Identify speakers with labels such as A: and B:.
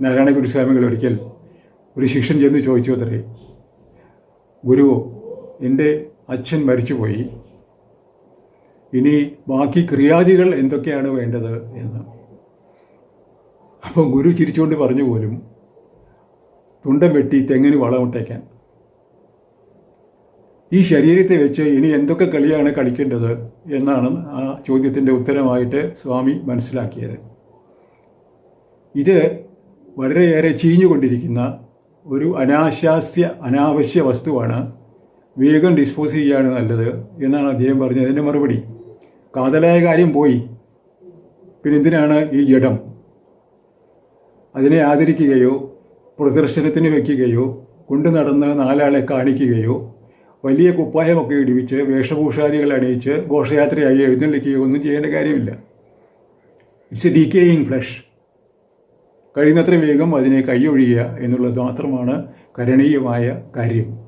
A: നാരായണ ഗുരുസ്വാമികൾ ഒരിക്കൽ ഒരു ശിക്ഷൻ ചെന്ന് ചോദിച്ചു അത്രേ ഗുരു എന്റെ അച്ഛൻ മരിച്ചുപോയി. ഇനി ബാക്കി ക്രിയാദികൾ എന്തൊക്കെയാണ് വേണ്ടത്? എന്ന്. അപ്പോൾ ഗുരു ചിരിച്ചുകൊണ്ട് പറഞ്ഞു പോലും തുണ്ടം വെട്ടി തെങ്ങിന് വളമിട്ടേക്കാൻ ഈ ശരീരത്തെ വെച്ച് ഇനി എന്തൊക്കെ കളിയാണ് കളിക്കേണ്ടത് എന്നാണ് ആ ചോദ്യത്തിന്റെ ഉത്തരമായിട്ട് സ്വാമി മനസ്സിലാക്കിയത്. ഇത് വളരെയേറെ ചീഞ്ഞുകൊണ്ടിരിക്കുന്ന ഒരു അനാശാസ്യ അനാവശ്യ വസ്തുവാണ് വേഗം ഡിസ്പോസ് ചെയ്യുകയാണ് നല്ലത് എന്നാണ് അദ്ദേഹം പറഞ്ഞത്. അതിന്റെ മറുപടി കാതലായ കാര്യം പോയി പിന്നെ എന്തിനാണ് ഈ ജഡം? അതിനെ ആദരിക്കുകയോ പ്രദർശനത്തിന് വയ്ക്കുകയോ കൊണ്ടു നടന്ന് നാലാളെ കാണിക്കുകയോ വലിയ കുപ്പായമൊക്കെ ഇടിവിച്ച് വേഷഭൂഷാദികൾ അണിയിച്ച് ഘോഷയാത്രയായി എഴുന്നള്ളിക്കുകയോ ഒന്നും ചെയ്യേണ്ട കാര്യമില്ല. ഇറ്റ്സ് എ ഡീക്കേയിങ് ഫ്ലഷ് കഴിയുന്നത്ര വേഗം അതിനെ കൈയൊഴിയുക എന്നുള്ളത് മാത്രമാണ് കരണീയമായ കാര്യം.